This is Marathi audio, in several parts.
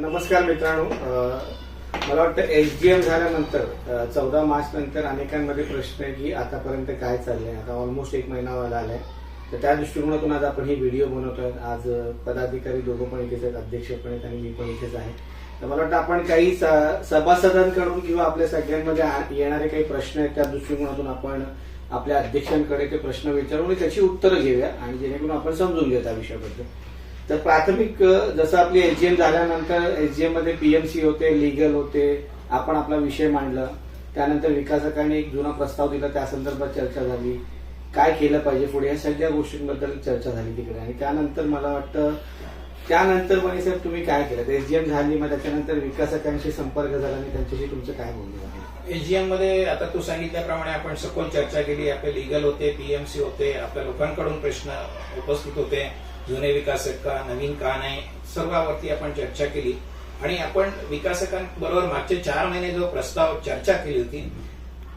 नमस्कार मित्रांनो. मला वाटतं एच डी एम झाल्यानंतर चौदा मार्च नंतर अनेकांमध्ये प्रश्न आहे की आतापर्यंत काय चाललंय? आता ऑलमोस्ट एक महिना व्हायला आलाय. तर त्या दृष्टिकोनातून आज आपण ही व्हिडिओ बनवतोय आज पदाधिकारी दोघं पण इथेच आहेत अध्यक्ष पण आहेत आणि मी पण इथेच आहे. तर मला वाटतं आपण काही स- सभासदांकडून किंवा आपल्या सगळ्यांमध्ये येणारे काही प्रश्न आहेत त्या दृष्टिकोनातून आपण आपल्या अध्यक्षांकडे ते प्रश्न विचारून आणि त्याची उत्तरं घेऊया आणि जेणेकरून आपण समजून घेऊ त्या विषयाबद्दल. तर प्राथमिक जसं आपली एचजीएम झाल्यानंतर एसजीएममध्ये पीएमसी होते लिगल होते आपण आपला विषय मांडला. त्यानंतर विकासकांनी एक जुना प्रस्ताव दिला त्या संदर्भात चर्चा झाली. काय केलं पाहिजे पुढे या सगळ्या गोष्टींबद्दल चर्चा झाली तिकडे. आणि त्यानंतर मला वाटतं त्यानंतर म्हणजे साहेब तुम्ही काय केलं? एसजीएम झाली मग त्याच्यानंतर विकासकांशी संपर्क झाला आणि त्यांच्याशी तुमचं काय बोलणं झालं? एजीएममध्ये आता तू सांगितल्याप्रमाणे आपण सखोल चर्चा केली. आपले लिगल होते पीएमसी होते आपल्या लोकांकडून प्रश्न उपस्थित होते. जुने विकासक का नवीन का नाही सर्वावरती आपण चर्चा केली. आणि आपण विकासकांबरोबर मागचे चार महिने जो प्रस्ताव चर्चा केली होती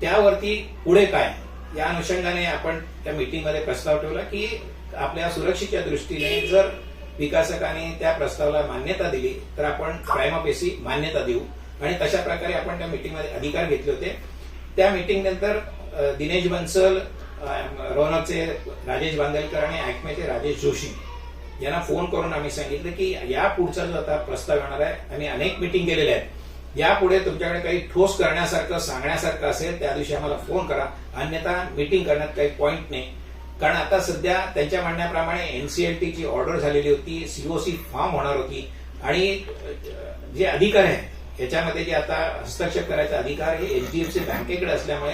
त्यावरती पुढे काय? या अनुषंगाने आपण त्या मीटिंगमध्ये प्रस्ताव ठेवला की आपल्या सुरक्षेच्या दृष्टीने जर विकासकाने त्या प्रस्तावाला मान्यता दिली तर आपण प्रायमापेसी मान्यता देऊ. आणि तशा प्रकारे आपण त्या मीटिंगमध्ये अधिकार घेतले होते. त्या मीटिंग नंतर दिनेश बन्सल अ, रोनकचे राजेश बांदलकर आणि ऍक्मेचे राजेश जोशी यांना फोन करून आम्ही सांगितलं की या पुढचा जो आता प्रस्ताव येणार आहे आम्ही अनेक मिटिंग केलेल्या आहेत. यापुढे तुमच्याकडे काही ठोस करण्यासारखं सांगण्यासारखं असेल त्या दिवशी आम्हाला फोन करा. अन्यथा मिटिंग करण्यात काही पॉईंट नाही. कारण आता सध्या त्यांच्या म्हणण्याप्रमाणे एनसीएलटीची ऑर्डर झालेली होती सीओसी फॉर्म होणार होती. आणि जे अधिकार आहेत याच्यामध्ये जे आता हस्तक्षेप करायचा अधिकार हे एचडीएफसी बँकेकडे असल्यामुळे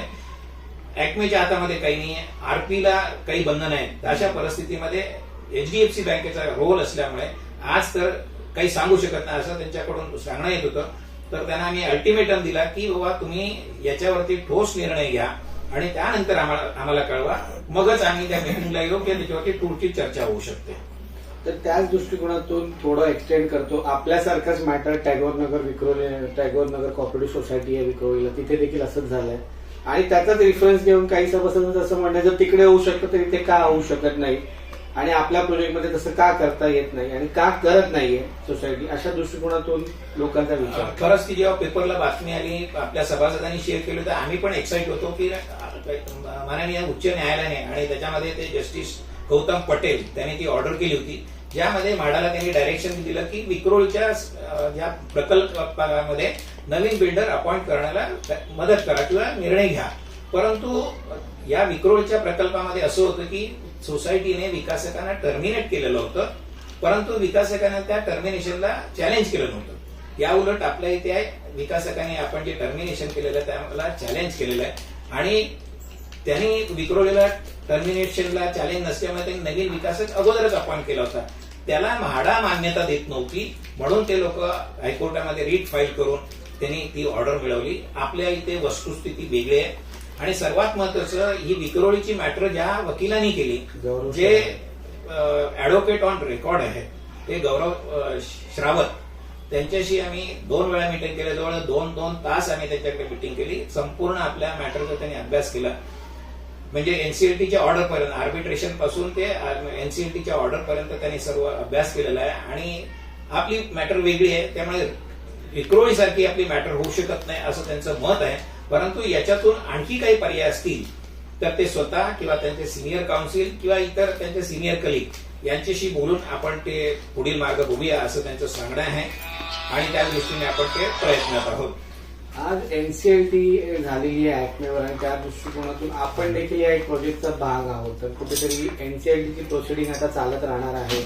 ऍक्मेच्या हातामध्ये काही नाही आरपीला काही बंधन आहेत अशा परिस्थितीमध्ये एचडीएफसी बँकेचा रोल असल्यामुळे आज तर काही सांगू शकत नाही असं त्यांच्याकडून सांगणं येत होतं. तर त्यांना आम्ही अल्टिमेटम दिला की बाबा तुम्ही याच्यावरती ठोस निर्णय घ्या आणि त्यानंतर आम्हाला आम्हाला कळवा. मगच आम्ही त्या मिटिंगला येऊ की त्याच्यावरती पुढची चर्चा होऊ शकते. तर त्याच दृष्टिकोनातून थोडं एक्सटेंड करतो. आपल्यासारखंच matter Tagore Nagar Vikhroli Tagore Nagar cooperative society आहे विक्रोलीला तिथे देखील असंच झालंय. आणि त्याचाच रिफरन्स घेऊन काही सभासदांचं असं म्हणणं जर तिकडे होऊ शकतं तर इथे का होऊ शकत नाही? आणि आपल्या प्रोजेक्टमध्ये तसं का करता येत नाही आणि का करत नाहीये सोसायटी अशा दृष्टिकोनातून लोकांचा विचार. खरंच ती जेव्हा पेपरला बातमी आली आपल्या सभासदांनी शेअर केली तर आम्ही पण एक्साइट होतो की माननीय उच्च न्यायालयाने आणि त्याच्यामध्ये ते जस्टिस गौतम पटेल त्यांनी ती ऑर्डर केली होती. ज्यामध्ये म्हाडाला त्यांनी डायरेक्शन दिलं की विक्रोलच्या ज्या प्रकल्पामध्ये नवीन बिल्डर अपॉइंट करण्याला मदत करा किंवा निर्णय घ्या. परंतु या विक्रोळच्या प्रकल्पामध्ये असं होतं की सोसायटीने विकासकांना टर्मिनेट केलेलं होतं. परंतु विकासकांना त्या टर्मिनेशनला चॅलेंज केलं नव्हतं. या उलट आपल्या इथे आहे विकासकाने आपण जे टर्मिनेशन केलेलं आहे त्याला चॅलेंज केलेलं आहे. आणि त्यांनी विक्रोलेला टर्मिनेशनला चॅलेंज नसल्यामुळे त्यांनी नवीन विकासक अगोदरच अपॉइंट केला होता. त्याला म्हाडा मान्यता देत नव्हती. म्हणून ते लोक हायकोर्टामध्ये रीट फाईल करून त्यांनी ती ऑर्डर मिळवली. आपल्या इथे वस्तुस्थिती वेगळी आहे. आणि सर्वात महत्वाचं ही विक्रोळीची मॅटर ज्या वकिलांनी केली जे ऍडव्होकेट ऑन रेकॉर्ड आहे ते गौरव श्रावत. त्यांच्याशी आम्ही दोन वेळा मिटिंग केल्या जवळ दोन दोन तास आम्ही त्यांच्याकडे मिटिंग केली. संपूर्ण आपल्या मॅटरचा त्यांनी अभ्यास केला. म्हणजे एनसीएलटीच्या ऑर्डर पर्यंत आर्बिट्रेशनपासून ते एनसीएलटीच्या ऑर्डर पर्यंत त्यांनी सर्व अभ्यास केलेला आहे. आणि आपली मॅटर वेगळी आहे त्यामुळे विक्रोळी सारखी आपली मॅटर होऊ शकत नाही असं त्यांचं मत आहे. परंतु याच्यातून आणखी काही पर्याय असतील तर ते स्वतः किंवा त्यांचे सिनियर काउन्सिल किंवा इतर त्यांचे सिनियर कलिग यांच्याशी बोलून आपण ते पुढील मार्ग बघूया असं त्यांचं सांगणं आहे. आणि त्या दृष्टीने आपण ते प्रयत्नात आहोत. आज एनसीएलटी झालेली आहे ऍक्मेवर आणि त्या दृष्टिकोनातून आपण देखील या एक प्रोजेक्टचा भाग आहोत. तर कुठेतरी एनसीएलटीची प्रोसिडिंग आता चालत राहणार आहे.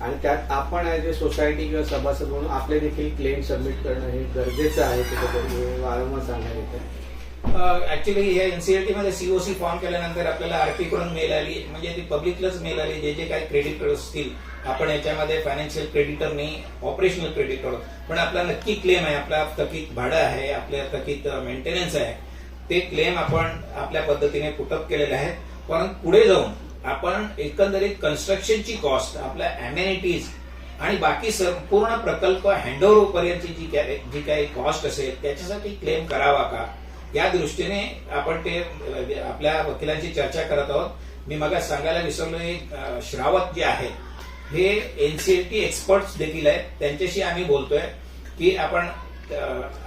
आणि त्यात आपण ऍज ए सोसायटी किंवा सभासद म्हणून आपले देखील क्लेम सबमिट करणं हे गरजेचं आहे कुठेतरी. वारंवार सांगण्यात येतं. ऍक्च्युली या एनसीएलटी मध्ये सीओसी फॉर्म केल्यानंतर आपल्याला आरपी कडून मेल आली म्हणजे ती पब्लिकलाच मेल आली जे जे काही क्रेडिटर असतील आपण याच्यामध्ये फायनान्शियल क्रेडिटर नाही ऑपरेशनल क्रेडिटर पण आपला नक्की क्लेम आहे आपला थकीत भाडं आहे आपल्या थकीत मेंटेनन्स आहे. ते क्लेम आपण आपल्या पद्धतीने पुटअप केलेले आहेत. परंतु पुढे जाऊन आपण एकंदरीत कन्स्ट्रक्शनची कॉस्ट आपल्या अमेनिटीज आणि बाकी संपूर्ण प्रकल्प हँडओव्हर पर्यंतची जी काय जी काही कॉस्ट असेल त्याच्यासाठी क्लेम करावा का? या दृष्टीने आपण ते आपल्या वकिलांची चर्चा करत आहोत. मी मग सांगायला विसरलो एक, श्रावत जे आहे हे एनसीएलटी एक्सपर्ट देखील आहेत. त्यांच्याशी आम्ही बोलतोय की आपण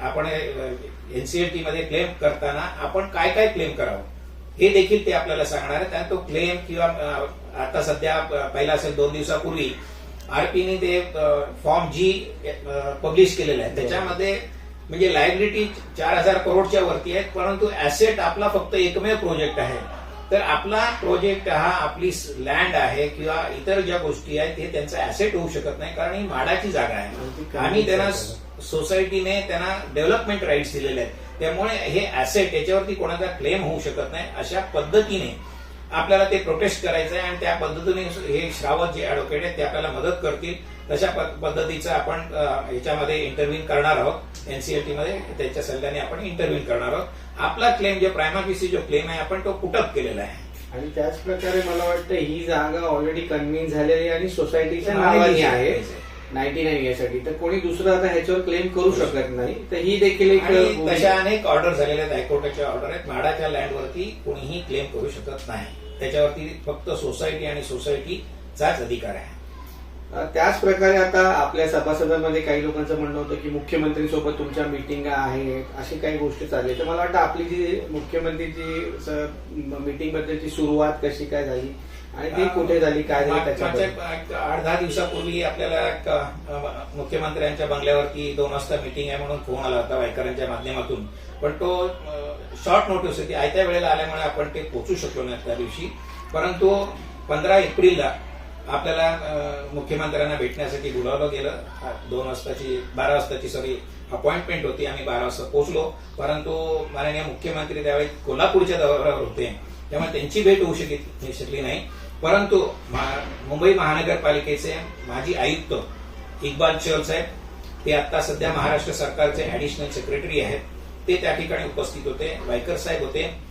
आपण एनसीएलटी मध्ये क्लेम करताना आपण काय काय क्लेम करावं? हे देखील ते आपल्याला सांगणार आहेत. आणि तो क्लेम किंवा आता सध्या पहिला असेल दोन दिवसापूर्वी आरपीने ते फॉर्म जी पब्लिश केलेला आहे. त्याच्यामध्ये म्हणजे लायबिलिटी चार हजार करोडच्या वरती आहेत परंतु ऍसेट आपला फक्त एकमेव प्रोजेक्ट आहे. तर आपला प्रोजेक्ट हा आपली लँड आहे किंवा इतर ज्या गोष्टी आहेत हे त्यांचा ऍसेट होऊ शकत नाही कारण ही माडाची जागा आहे. आम्ही त्यांना सोसायटीने त्यांना डेव्हलपमेंट राईट्स दिलेले आहेत. त्यामुळे हे ऍसेट याच्यावरती कोणाचा क्लेम होऊ शकत नाही अशा पद्धतीने आपल्याला ते प्रोटेस्ट करायचं आहे आणि त्या पद्धतीने हे श्रावत जे ऍडव्होकेट आहेत ते आपल्याला मदत करतील. तशा पद्धतीचं आपण याच्यामध्ये इंटरव्ह्यू करणार आहोत. एनसीएलटी मध्ये त्यांच्या सल्ल्याने आपण इंटरव्ह्यू करणार आहोत. आपला क्लेम जो प्रायमापिसी जो क्लेम आहे आपण तो पुटअप केलेला आहे. आणि त्याच प्रकारे मला वाटतं ही जागा ऑलरेडी कन्व्हिन्स झालेली आणि सोसायटीच्या नावानी आहे. नाईन्टी नाईन यासाठी. तर कोणी दुसरं आता ह्याच्यावर क्लेम करू शकत नाही. तर ही देखील एक तशा अनेक ऑर्डर झालेल्या आहेत. हायकोर्टाच्या ऑर्डर आहेत. म्हाडाच्या लँडवरती कोणीही क्लेम करू शकत नाही. त्याच्यावरती फक्त सोसायटी आणि सोसायटीचाच अधिकार आहे. त्याच प्रकारे आता आपल्या सभासदांमध्ये काही लोकांचं म्हणणं होतं की मुख्यमंत्रीसोबत तुमच्या मिटिंगा आहेत अशी काही गोष्टी चालली तर मला वाटतं आपली जी मुख्यमंत्रीची मिटिंग बद्दलची सुरुवात कशी काय झाली आणि ती कुठे झाली काय झाली आठ दहा दिवसापूर्वी आपल्याला मुख्यमंत्र्यांच्या बंगल्यावरती दोन वाजता मिटिंग आहे म्हणून फोन आला होता वायकरांच्या माध्यमातून. पण तो शॉर्ट नोटीस होती. आयत्या वेळेला आल्यामुळे आपण ते पोहोचू शकलो नाही त्या दिवशी. परंतु पंधरा एप्रिलला आपल्याला मुख्यमंत्र्यांना भेटण्यासाठी बोलावलं गेलं. दोन वाजताची बारा वाजताची सॉरी अपॉइंटमेंट होती. आम्ही बारा वाजता पोहोचलो. परंतु माननीय मुख्यमंत्री त्यावेळी कोल्हापूरच्या दौऱ्यावर होते. त्यामुळे त्यांची भेट होऊ शकली शकली नाही. परंतु मा- मुंबई महानगरपालिकेचे माजी आयुक्त इक्बाल चहल साहेब ते आता सध्या महाराष्ट्र सरकारचे ऍडिशनल सेक्रेटरी आहेत. ते त्या ठिकाणी उपस्थित होते. वायकर साहेब होते.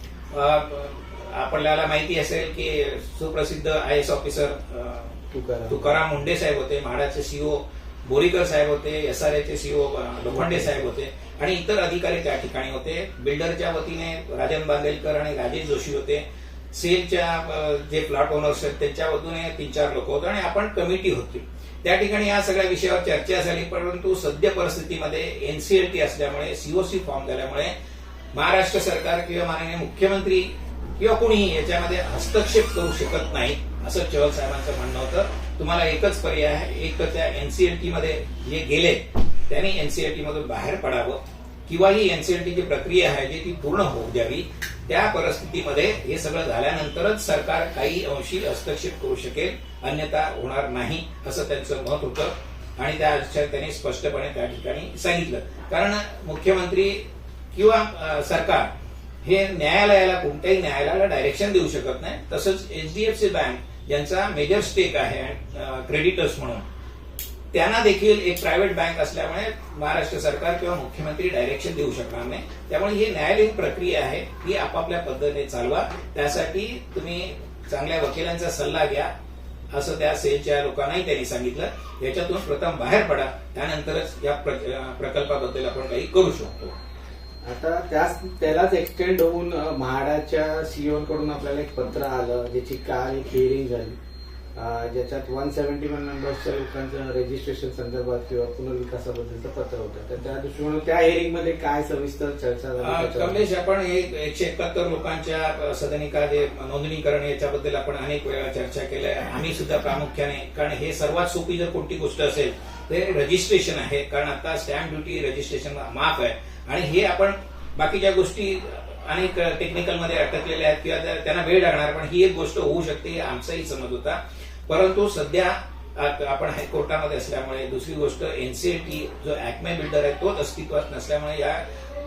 आपल्याला माहिती असेल की सुप्रसिद्ध I S officer Tukaram. Munde Saheb होते म्हाडाचे सीओ बोरीकर साहेब होते एसआरएचे सीओ लोखंडे साहेब होते आणि इतर अधिकारी त्या ठिकाणी होते. बिल्डरच्या वतीने राजन बांदेलकर आणि राजेश जोशी होते. सेलच्या जे प्लॉट ओनर्स आहेत त्यांच्या वतीने तीन चार लोक होते आणि आपण कमिटी होती. त्या ठिकाणी या सगळ्या विषयावर चर्चा झाली परंतु सद्य परिस्थितीमध्ये एनसीएलटी असल्यामुळे सीओसी फॉर्म झाल्यामुळे महाराष्ट्र सरकार किंवा माननीय मुख्यमंत्री किंवा कोणीही याच्यामध्ये हस्तक्षेप करू शकत नाही असं चहल साहेबांचं म्हणणं होतं. तुम्हाला एकच पर्याय आहे एक तर त्या एनसीएलटी मध्ये जे गेले त्यांनी एनसीएलटी मधून बाहेर पडावं. किंवा ही एनसीएलटीची प्रक्रिया आहे जी ती पूर्ण होऊ द्यावी. त्या परिस्थितीमध्ये हे सगळं झाल्यानंतरच सरकार काही अंशी हस्तक्षेप करू शकेल अन्यथा होणार नाही असं त्यांचं मत होतं. आणि त्या त्यांनी स्पष्टपणे त्या ठिकाणी सांगितलं. कारण मुख्यमंत्री किंवा सरकार हे न्यायालयाला कोणत्याही न्यायालयाला डायरेक्शन देऊ शकत नाही. तसंच एचडीएफसी बँक ज्यांचा मेजर स्टेक आहे क्रेडिटर्स म्हणून. त्यांना देखील एक प्रायव्हेट बँक असल्यामुळे महाराष्ट्र सरकार किंवा मुख्यमंत्री डायरेक्शन देऊ शकणार नाही. त्यामुळे ही न्यायालयीन प्रक्रिया आहे ही आपापल्या पद्धतीने चालवा. त्यासाठी तुम्ही चांगल्या वकिलांचा सल्ला घ्या असं त्या सेलच्या लोकांनाही त्यांनी सांगितलं. याच्यातून प्रथम बाहेर पडा. त्यानंतरच या प्रकल्पाबद्दल आपण काही करू शकतो. आता त्याच त्यालाच एक्सटेंड होऊन म्हाडाच्या सीओ कडून आपल्याला एक पत्र आलं ज्याची काल एक हिअरिंग झाली ज्याच्यात वन सेव्हन्टी वन मेंबर्सच्या लोकांचं रजिस्ट्रेशन संदर्भात किंवा पुनर्विकासाबद्दलचं पत्र होतं तर त्या दृष्टीने त्या हिअरिंगमध्ये काय सविस्तर चर्चा झाली? कमलेश आपण हे एकशे एकाहत्तर लोकांच्या सदनिका जे नोंदणीकरण याच्याबद्दल आपण अनेक वेळा चर्चा केल्या आहे. आम्ही सुद्धा प्रामुख्याने कारण हे सर्वात सोपी जर कोणती गोष्ट असेल ते रजिस्ट्रेशन आहे कारण आता स्टॅम्प ड्युटी रजिस्ट्रेशन माफ आहे आणि हे आपण बाकीच्या गोष्टी अनेक टेक्निकलमध्ये अटकलेल्या आहेत किंवा त्यांना वेळ लागणार पण ही एक गोष्ट होऊ शकते हे आमचाही समज होता. परंतु सध्या आपण हायकोर्टामध्ये असल्यामुळे दुसरी गोष्ट एनसीएटी जो अॅक्मे बिल्डर आहे तोच अस्तित्वात नसल्यामुळे या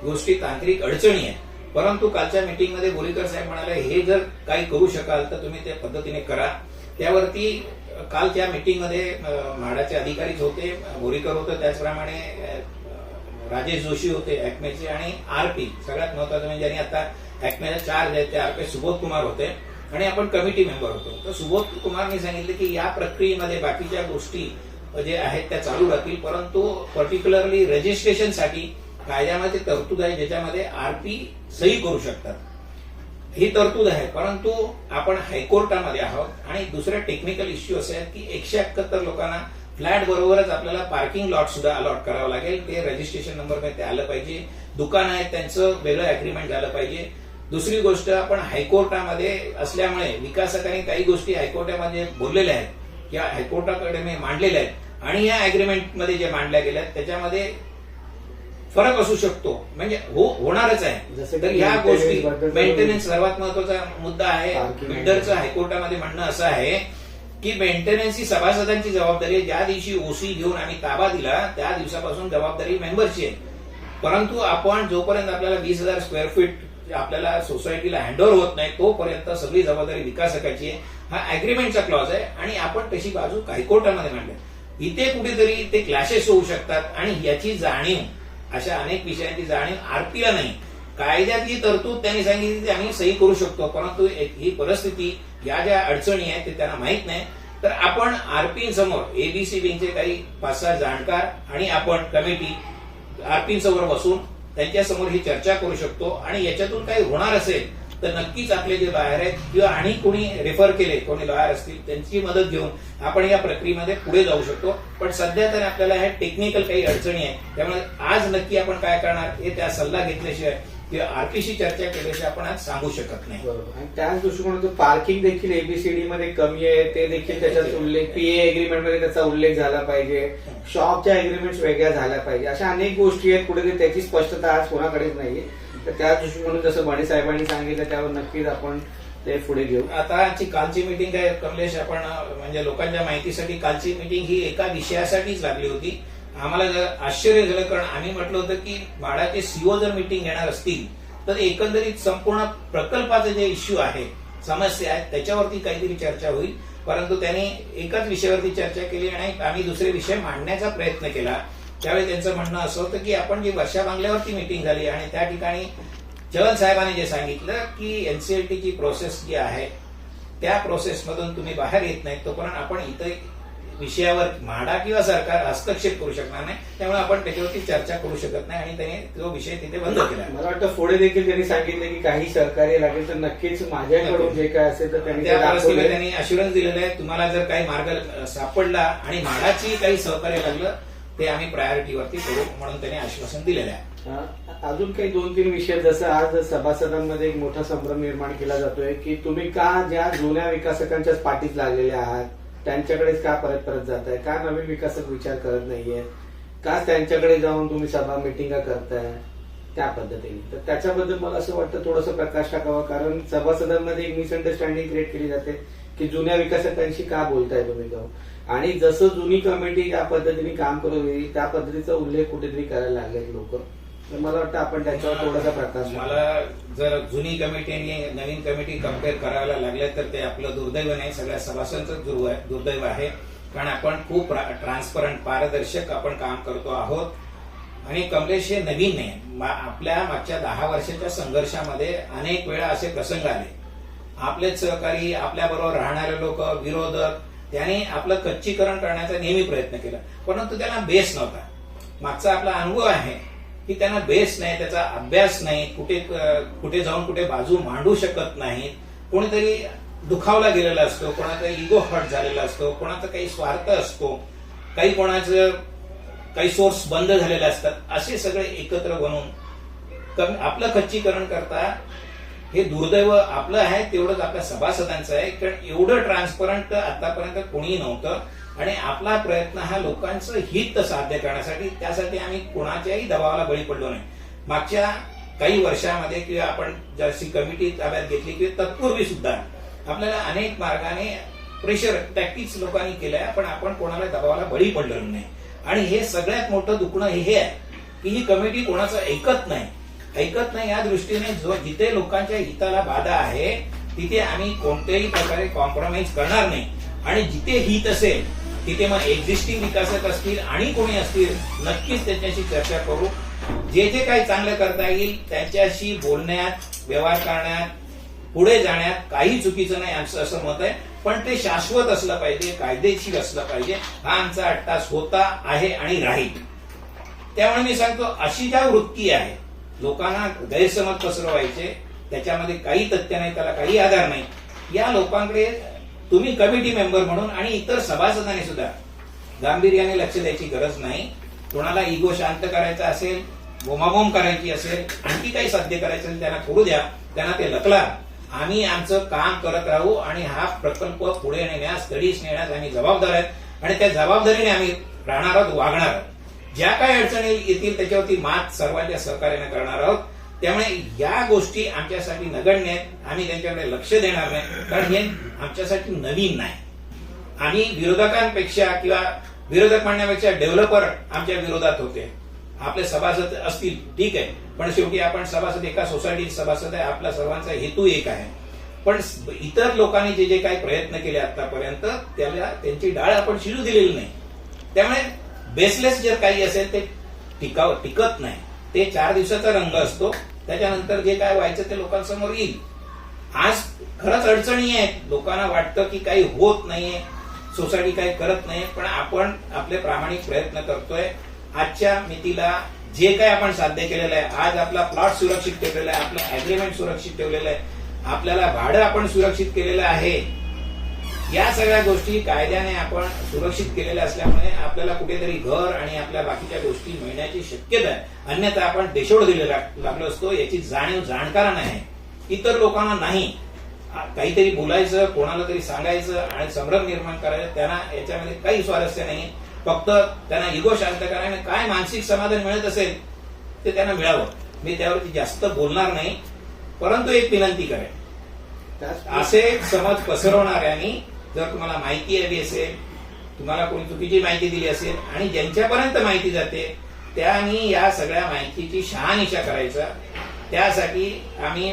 गोष्टी तांत्रिक अडचणी आहेत. परंतु कालच्या मीटिंगमध्ये बोरीकर साहेब म्हणाले हे जर काही करू शकाल तर तुम्ही त्या पद्धतीने करा. त्यावरती काल त्या मीटिंगमध्ये म्हाडाचे अधिकारीच होते बोरीकर होते त्याचप्रमाणे राजेश जोशी होते अॅक्मेचे आणि आरपी सगळ्यात महत्वाचं म्हणजे आणि आता अॅक्मेला चार्ज आहेत ते आरपी सुबोध कुमार होते. आणि आपण कमिटी मेंबर होतो. तर सुबोध कुमारने सांगितले की या प्रक्रियेमध्ये बाकीच्या गोष्टी जे आहेत त्या चालू राहतील परंतु पर्टिक्युलरली रजिस्ट्रेशनसाठी कायद्यामध्ये तरतूद आहे ज्याच्यामध्ये आरपी सही करू शकतात. ही तरतूद आहे परंतु आपण हायकोर्टामध्ये आहोत आणि दुसरे टेक्निकल इश्यू असे आहेत की एकशे एकाहत्तर लोकांना फ्लॅट बरोबरच आपल्याला पार्किंग लॉट सुद्धा अलॉट करावं लागेल. ते रजिस्ट्रेशन नंबरमध्ये आलं पाहिजे. दुकान आहे त्यांचं वेगळं अग्रीमेंट झालं पाहिजे. दुसरी गोष्ट आपण हायकोर्टामध्ये असल्यामुळे विकासकांनी काही गोष्टी हायकोर्टामध्ये बोललेल्या आहेत या हायकोर्टाकडे मी मांडलेल्या आहेत. आणि या अग्रीमेंटमध्ये जे मांडल्या गेल्या आहेत, त्याच्यामध्ये फरक असू शकतो. म्हणजे हो होणारच आहे. तर ह्या maintenance गोष्टी मेंटेनन्स सर्वात महत्त्वाचा मुद्दा आहे. बिल्डरचं हायकोर्टामध्ये म्हणणं असं आहे की मेंटेनन्स ही सभासदांची जबाबदारी आहे. ज्या दिवशी ओसी घेऊन आम्ही ताबा दिला त्या दिवसापासून जबाबदारी मेंबरची आहे. परंतु आपण जोपर्यंत आपल्याला वीस हजार स्क्वेअर फीट आपल्याला सोसायटीला हँडओव्हर होत नाही तोपर्यंत सगळी जबाबदारी विकासकाची आहे. हा अग्रीमेंटचा क्लॉज आहे. आणि आपण तशी बाजू हायकोर्टामध्ये मांडली इथे कुठेतरी ते क्लॅशेस होऊ शकतात आणि याची जाणीव अशा अनेक विषयांची जाणीव आरपीला नाही. कायद्यातली तरतूद त्यांनी सांगितली ती आम्ही सही करू शकतो परंतु एक- ही परिस्थिती या ज्या अडचणी आहेत ते त्यांना माहीत नाही. तर आपण आरपी समोर एबीसी बिंगचे काही पाच सहा जाणकार आणि आपण कमिटी आरपी समोर बसून त्यांच्यासमोर ही चर्चा करू शकतो आणि याच्यातून काही होणार असेल तर नक्कीच आपले जे लॉयर आहेत किंवा आणि कोणी रेफर केले कोणी लॉयर असतील त्यांची मदत घेऊन आपण या प्रक्रियेमध्ये पुढे जाऊ शकतो. पण सध्या तर आपल्याला ह्या टेक्निकल काही अडचणी आहेत त्यामुळे आज नक्की आपण काय करणार हे त्या सल्ला घेतल्याशिवाय किंवा आरपीशी चर्चा केल्याशिवाय आपण आज सांगू शकत नाही. बरोबर. आणि त्याच दृष्टिकोनातून पार्किंग देखील एबीसीडी मध्ये कमी आहे ते देखील त्याच्यात उल्लेख पीए एग्रीमेंटमध्ये त्याचा उल्लेख झाला पाहिजे. शॉपच्या एग्रीमेंट वेगळ्या झाल्या पाहिजे. अशा अनेक गोष्टी आहेत कुठे त्याची स्पष्टता आज कोणाकडेच नाहीये. तर त्या दृष्टिकोनातून जसं बणे साहेबांनी सांगितलं त्यावर नक्कीच आपण ते पुढे घेऊ. आता आजची कालची मीटिंग आहे कमलेश आपण म्हणजे लोकांच्या माहितीसाठी कालची मीटिंग ही एका विषयासाठीच लागली होती. आम्हाला जर आश्चर्य झालं कारण आम्ही म्हटलं होतं की म्हाडाचे सीओ जर मीटिंग घेणार असतील तर एकंदरीत संपूर्ण प्रकल्पाचे जे इश्यू आहे समस्या आहेत त्याच्यावरती काहीतरी चर्चा होईल. परंतु त्यांनी एकाच विषयावरती चर्चा केली आणि आम्ही दुसरे विषय मांडण्याचा प्रयत्न केला. त्यावेळी त्यांचं म्हणणं असं होतं की आपण जी वर्षा बांगल्यावरती मीटिंग झाली आणि त्या ठिकाणी जवन साहेबांनी जे सांगितलं की एनसीएलटीची प्रोसेस जी आहे त्या प्रोसेसमधून तुम्ही बाहेर येत नाही तोपर्यंत आपण इथं विषयावर म्हाडा किंवा सरकार हस्तक्षेप करू शकणार नाही त्यामुळे आपण त्याच्यावरती चर्चा करू शकत नाही आणि त्यांनी तो विषय तिथे बंद केला मला वाटतं पुढे देखील त्यांनी सांगितलं की काही सहकार्य लागेल तर नक्कीच माझ्याकडून जे काय असेल तर त्यांनी त्या. त्यांनी अश्युरन्स दिलेलं आहे तुम्हाला जर काही मार्ग सापडला आणि म्हाडाची काही सहकार्य लागलं ते आम्ही प्रायोरिटीवरती करू म्हणून त्यांनी आश्वासन दिलेलं आहे अजून काही दोन तीन विषय जसं आज सभासदांमध्ये एक मोठा संभ्रम निर्माण केला जातोय की तुम्ही का ज्या जुन्या विकासकांच्याच पाठीत लागलेले आहात त्यांच्याकडेच का परत परत जात आहे का नवीन विकासक विचार करत नाहीये? का त्यांच्याकडे जाऊन तुम्ही सभा मिटिंगा करताय? त्या पद्धतीने. तर त्याच्याबद्दल मला असं वाटतं थोडंसं प्रकाश टाकावा कारण सभासदांमध्ये एक मिसअंडरस्टँडिंग क्रिएट केली जाते की जुन्या विकासकांशी का बोलताय तुम्ही जाऊन? आणि जसं जुनी कमिटी ज्या पद्धतीने काम करू त्या पद्धतीचा उल्लेख कुठेतरी करायला लागलेत लोक. तर मला वाटतं आपण त्याच्यावर थोडासा प्रकाश मला जर जुनी कमिटी आणि नवीन कमिटी कंपेअर करायला लागल्या तर ते आपलं दुर्दैव नाही सगळ्या सभासदांचं दुर्दैव आहे. कारण आपण खूप ट्रान्सपरंट पारदर्शक आपण काम करतो आहोत. आणि कमलेश हे नवीन नाही. मा- आपल्या मागच्या दहा वर्षाच्या संघर्षामध्ये अनेक वेळा असे प्रसंग आले. आपलेच सहकारी आपल्याबरोबर राहणारे लोक विरोधक त्यांनी आपलं कच्चीकरण करण्याचा नेहमी प्रयत्न केला. परंतु त्याला बेस नव्हता. मागचा आपला अनुभव आहे. की त्यांना बेस नाही त्याचा अभ्यास नाही कुठे कुठे जाऊन कुठे बाजू मांडू शकत नाहीत. कोणीतरी दुखावला गेलेला असतो कोणाचा इगो हर्ट झालेला असतो कोणाचा काही स्वार्थ असतो काही कोणाचं काही सोर्स बंद झालेले असतात असे सगळे एकत्र बनून आपलं खच्चीकरण करता हे दुर्दैव आपलं आहे तेवढंच आपल्या सभासदांचं आहे कारण एवढं ट्रान्सपरंट आतापर्यंत कोणी नव्हतं. आणि आपला प्रयत्न हा लोकांचं हित साध्य करण्यासाठी त्यासाठी आम्ही कोणाच्याही दबावाला बळी पडलो नाही. मागच्या काही वर्षामध्ये किंवा आपण जशी कमिटी ताब्यात घेतली किंवा तत्पूर्वी सुद्धा आपल्याला अनेक मार्गाने प्रेशर टॅक्टिक्स लोकांनी केलंय पण आपण कोणाला दबावाला बळी पडलेलो नाही. आणि हे सगळ्यात मोठं दुखणं हे आहे की ही कमिटी कोणाचं ऐकत नाही. ऐकत नाही या दृष्टीने जो जिथे लोकांच्या हिताला बाधा आहे तिथे आम्ही कोणत्याही प्रकारे कॉम्प्रोमाइज करणार नाही. आणि जिथे हित असेल तिथे मग एक्झिस्टिंग विकासक असतील आणि कोणी असतील नक्कीच त्यांच्याशी चर्चा करू. जे जे काही चांगलं करता येईल त्यांच्याशी बोलण्यात व्यवहार करण्यात पुढे जाण्यात काही चुकीचं नाही आमचं असं मत आहे. पण ते शाश्वत असलं पाहिजे कायदेशीर असलं पाहिजे. हा आमचा अट्टास होता आहे आणि राहील. त्यामुळे मी सांगतो अशी ज्या वृत्ती आहे लोकांना गैरसमज पसरवायचे त्याच्यामध्ये काही तथ्य नाही त्याला काही आधार नाही. या लोकांकडे तुम्ही कमिटी मेंबर म्हणून आणि इतर सभासदांनी सुद्धा गांभीर्याने लक्ष द्यायची गरज नाही. कोणाला इगो शांत करायचा असेल बोमाबोम करायची असेल आणखी काही साध्य करायचं असेल त्यांना करू द्या. त्यांना ते लकला आम्ही आमचं काम करत राहू आणि हा प्रकल्प पुढे नेण्यास तडीस नेण्यास आम्ही जबाबदार आहेत. आणि त्या जबाबदारीने आम्ही राहणार आहोत वागणार आहोत. ज्या काही अडचणी येतील त्याच्यावरती मात सर्वांच्या सहकार्याने करणार आहोत. त्यामुळे या गोष्टी आमच्यासाठी नगण्य आहेत. आम्ही त्यांच्याकडे लक्ष देणार नाही. कारण हे आमच्यासाठी नवीन नाही. आम्ही विरोधकांपेक्षा किंवा विरोधक म्हणण्यापेक्षा डेव्हलपर आमच्या विरोधात होते. आपले सभासद असतील ठीक आहे. पण शेवटी आपण सभासद एका सोसायटीचे सभासद आहे. आपला सर्वांचा हेतू एक आहे. पण इतर लोकांनी जे जे काही प्रयत्न केले आतापर्यंत त्याला त्यांची डाळ आपण शिरू दिलेली नाही. त्यामुळे बेसलेस जर काही असेल ते टिकाव टिकत नाही. ते चार दिवसाचा रंग असतो. त्याच्यानंतर जे काय व्हायचं ते लोकांसमोर येईल. आज खरंच अडचणी आहेत. लोकांना वाटतं की काही होत नाहीये. सोसायटी काही करत नाही पण आपण आपले प्रामाणिक प्रयत्न करतोय. आजच्या मितीला जे काही आपण साध्य केलेलं आहे आज आपला प्लॉट सुरक्षित ठेवलेला आहे आपलं अग्रीमेंट सुरक्षित ठेवलेलं आहे. आपल्याला भाडं आपण सुरक्षित केलेलं आहे. या सगळ्या गोष्टी कायद्याने आपण सुरक्षित केलेल्या असल्यामुळे आपल्याला कुठेतरी घर आणि आपल्या बाकीच्या गोष्टी मिळण्याची शक्यता आहे. अन्यथा आपण देशोड दिले लागलो असतो. याची जाणीव जाणकारांना आहे. इतर लोकांना नाही. काहीतरी बोलायचं कोणाला तरी सांगायचं आणि संभ्रम निर्माण करायचं त्यांना याच्यामध्ये काही स्वारस्य नाही. फक्त त्यांना इगो शांत करायला काय मानसिक समाधान मिळत असेल ते त्यांना मिळावं. मी त्यावरती जास्त बोलणार नाही. परंतु एक विनंती करेन. असे समज पसरवणाऱ्यांनी जर तुम्हाला माहिती हवी असेल तुम्हाला कोणी चुकीची माहिती दिली असेल आणि ज्यांच्यापर्यंत माहिती जाते त्यांनी या सगळ्या माहितीची शहानिशा करायचा. त्यासाठी आम्ही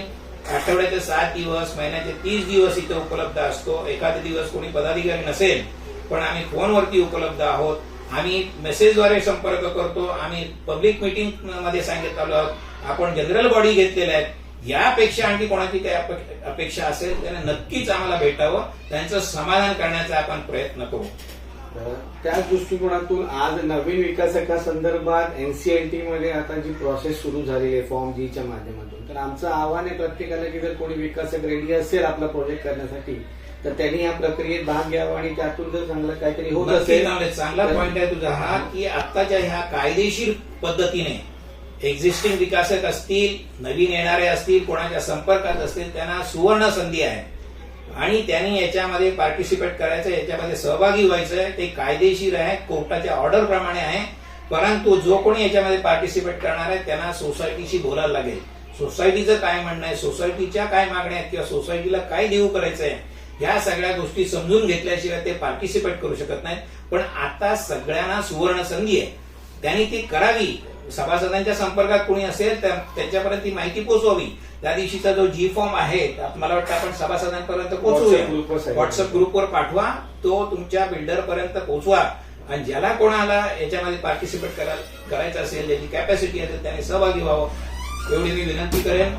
आठवड्याचे सात दिवस महिन्याचे तीस दिवस इथे उपलब्ध असतो. एखादा दिवस कोणी पदाधिकारी नसेल पण आम्ही फोनवरती उपलब्ध आहोत. आम्ही मेसेजद्वारे संपर्क करतो. आम्ही पब्लिक मिटिंगमध्ये सांगितलं आहोत. आपण जनरल बॉडी घेतलेल्या आहेत. यापेक्षा आणखी कोणाची काही अपे- अपेक्षा असेल त्याने नक्कीच आम्हाला भेटावं. त्यांचं समाधान करण्याचा आपण प्रयत्न करू. तर त्याच दृष्टिकोनातून आज नवीन विकासकासंदर्भात एनसीएलटी मध्ये आता जी प्रोसेस सुरू झालेली आहे फॉर्म जी च्या माध्यमातून तर आमचं आव्हान आहे प्रत्येकाला की जर कोणी विकासक रेडी असेल आपला प्रोजेक्ट करण्यासाठी तर त्यांनी या प्रक्रियेत भाग घ्यावा आणि त्यातून जर चांगलं काहीतरी होत असेल चांगले पॉईंट आहे तुझा हा की आत्ताच्या ह्या कायदेशीर पद्धतीने एक्झिस्टिंग विकासक असतील नवीन येणारे असतील कोणाच्या संपर्कात असतील त्यांना सुवर्ण संधी आहे. आणि त्यांनी याच्यामध्ये पार्टिसिपेट करायचं याच्यामध्ये सहभागी व्हायचं आहे ते कायदेशीर आहे कोर्टाच्या ऑर्डर प्रमाणे आहे. परंतु जो कोणी याच्यामध्ये पार्टिसिपेट करणार आहे त्यांना सोसायटीशी बोलायला लागेल. सोसायटीचं काय म्हणणं आहे? सोसायटीच्या काय मागण्या आहेत? किंवा सोसायटीला काय देऊ करायचं आहे या सगळ्या गोष्टी समजून घेतल्याशिवाय ते पार्टिसिपेट करू शकत नाहीत. पण आता सगळ्यांना सुवर्ण संधी आहे. त्यांनी ती करावी. सभासदांच्या संपर्कात कोणी असेल तर त्यांच्यापर्यंत ती माहिती पोहोचवावी. त्या दिवशीचा जो जी फॉर्म आहे मला वाटतं आपण सभासदांपर्यंत सांगितलं. व्हॉट्सअप ग्रुपवर पाठवा तो तुमच्या बिल्डर पर्यंत पोहोचवा. आणि ज्याला कोणाला याच्यामध्ये पार्टिसिपेट करायचं असेल ज्याची कॅपॅसिटी असेल त्याने सहभागी व्हावं. एवढी मी विनंती करेन.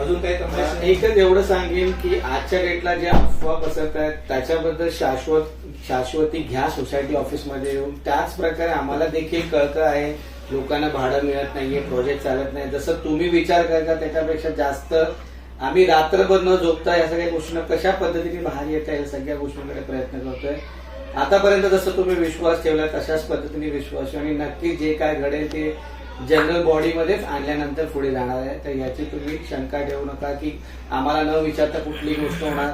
अजून काही एकच एवढं सांगेन की आजच्या डेटला जे अफवा पसरत आहेत त्याच्याबद्दल शाश्वत शाश्वती घ्या सोसायटी ऑफिसमध्ये येऊन. त्याच प्रकारे आम्हाला देखील कळतं आहे. लोकांना भाडं मिळत नाहीये प्रोजेक्ट चालत नाही. जसं तुम्ही विचार करता त्याच्यापेक्षा जास्त आम्ही रात्रभर न झोपता या सगळ्या गोष्टींना कशा पद्धतीने बाहेर येता या सगळ्या गोष्टींकडे प्रयत्न करतोय. आतापर्यंत जसं तुम्ही विश्वास ठेवला तशाच पद्धतीने विश्वास आणि नक्की जे काय घडेल ते जनरल बॉडीमध्येच आणल्यानंतर पुढे जाणार आहे. तर याची तुम्ही शंका ठेवू नका की आम्हाला न विचारता कुठली गोष्ट होणार.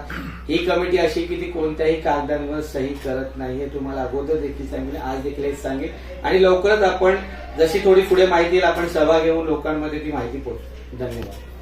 ही कमिटी अशी की ती कोणत्याही कागदांवर सही करत नाही हे तुम्हाला अगोदर देखील सांगेल आज देखील हेच सांगेल आणि लवकरच आपण जशी थोडी पुढे माहिती येईल आपण सभा घेऊन लोकांमध्ये ती माहिती पोहोचू. धन्यवाद.